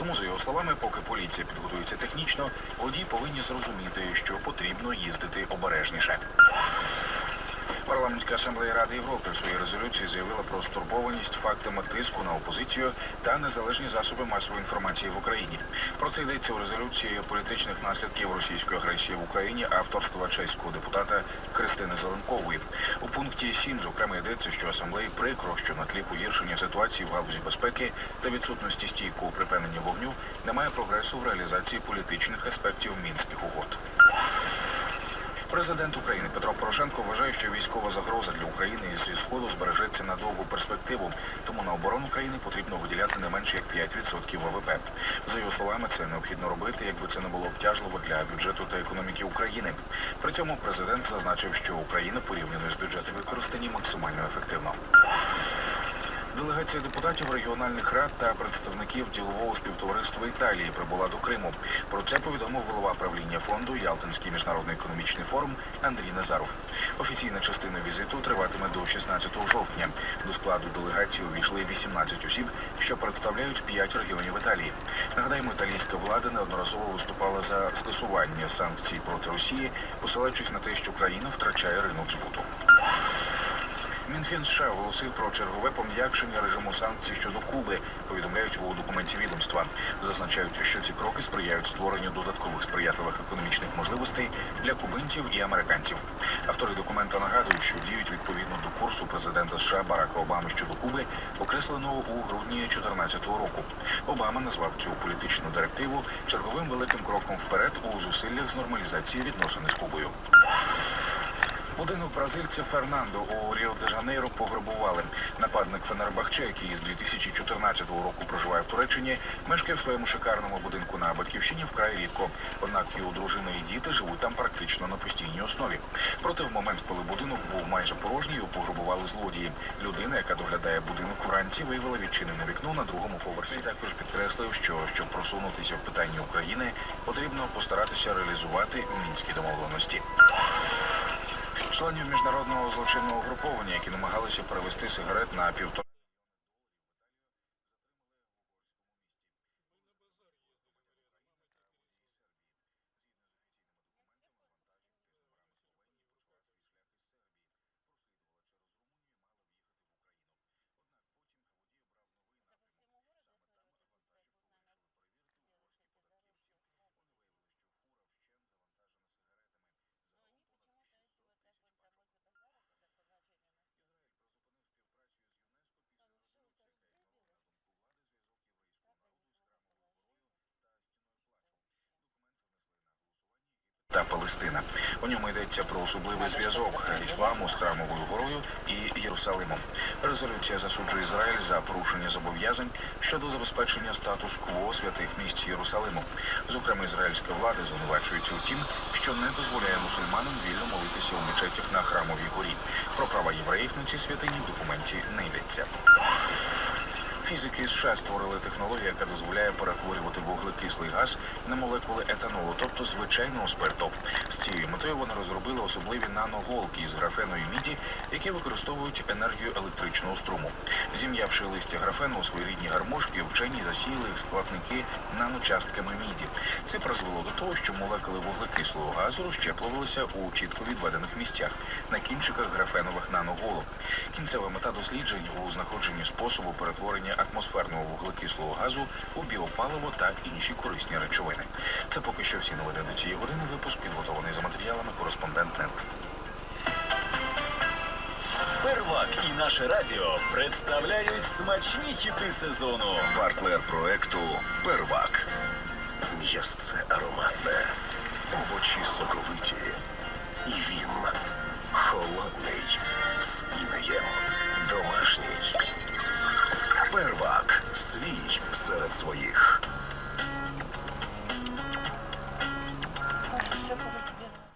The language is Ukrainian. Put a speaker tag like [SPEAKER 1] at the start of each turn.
[SPEAKER 1] Тому, за його словами, поки поліція підготується технічно, водії повинні зрозуміти, що потрібно їздити обережніше. Парламентська асамблея Ради Європи в своїй резолюції заявила про стурбованість фактами тиску на опозицію та незалежні засоби масової інформації в Україні. Про це йдеться у резолюції політичних наслідків російської агресії в Україні авторства чеського депутата Христини Зеленкової. У пункті 7, зокрема, йдеться, що асамблеї прикро, що на тлі погіршення ситуації в галузі безпеки та відсутності стійкого припинення вогню немає прогресу в реалізації політичних аспектів мінських угод. Президент України Петро Порошенко вважає, що військова загроза для України зі сходу збережеться на довгу перспективу. Тому на оборону країни потрібно виділяти не менше як 5% ВВП. За його словами, це необхідно робити, якби це не було обтяжливо для бюджету та економіки України. При цьому президент зазначив, що Україна порівняно з бюджетом використані максимально ефективно. Делегація депутатів регіональних рад та представників ділового співтовариства Італії прибула до Криму. Про це повідомив голова правління фонду Ялтинський міжнародний економічний форум Андрій Назаров. Офіційна частина візиту триватиме до 16 жовтня. До складу делегації увійшли 18 осіб, що представляють 5 регіонів Італії. Нагадаємо, італійська влада неодноразово виступала за скасування санкцій проти Росії, посилаючись на те, що країна втрачає ринок збуту. Мінфін США оголосив про чергове пом'якшення режиму санкцій щодо Куби, повідомляють у документі відомства. Зазначають, що ці кроки сприяють створенню додаткових сприятливих економічних можливостей для кубинців і американців. Автори документа нагадують, що діють відповідно до курсу президента США Барака Обами щодо Куби, окресленого у грудні 2014 року. Обама назвав цю політичну директиву черговим великим кроком вперед у зусиллях з нормалізації відносин з Кубою. Будинок бразильця Фернандо у Ріо-де-Жанейро пограбували. Нападник Фенербахче, який з 2014 року проживає в Туреччині, мешкає в своєму шикарному будинку на батьківщині вкрай рідко. Однак його дружина і діти живуть там практично на постійній основі. Проте в момент, коли будинок був майже порожній, його пограбували злодії. Людина, яка доглядає будинок вранці, виявила відчинене вікно на другому поверсі. Також підкреслив, що щоб просунутися в питанні України, потрібно постаратися реалізувати мінські домовленості. Членів міжнародного злочинного угруповання, які намагалися перевести сигарет на півтора. Та Палестина. У ньому йдеться про особливий зв'язок ісламу з храмовою горою і Єрусалимом. Резолюція засуджує Ізраїль за порушення зобов'язань щодо забезпечення статус-кво святих місць Єрусалиму. Зокрема, ізраїльська влада звинувачується у тім, що не дозволяє мусульманам вільно молитися у мечетях на храмовій горі. Про права євреїв на ці святині в документі не йдеться. Фізики США створили технологію, яка дозволяє перетворювати вуглекислий газ на молекули етанолу, тобто звичайного спирту. З цією метою вони розробили особливі наноголки із графену і міді, які використовують енергію електричного струму. Зім'явши листя графену у своєрідні гармошки, вчені засіяли їх складники наночастками міді. Це призвело до того, що молекули вуглекислого газу розщеплювалися у чітко відведених місцях на кінчиках графенових наноголок. Кінцева мета досліджень у знаходженні способу перетворення атмосферного вуглекислого газу у біопаливо та інші корисні речовини. Це поки що всі новини до цієї години. Випуск підготовлений за матеріалами кореспондент НЕТ.
[SPEAKER 2] Первак і наше радіо представляють смачні хіти сезону.
[SPEAKER 3] Партнер проекту Первак. М'ясце ароматне, Первак свій серед своїх.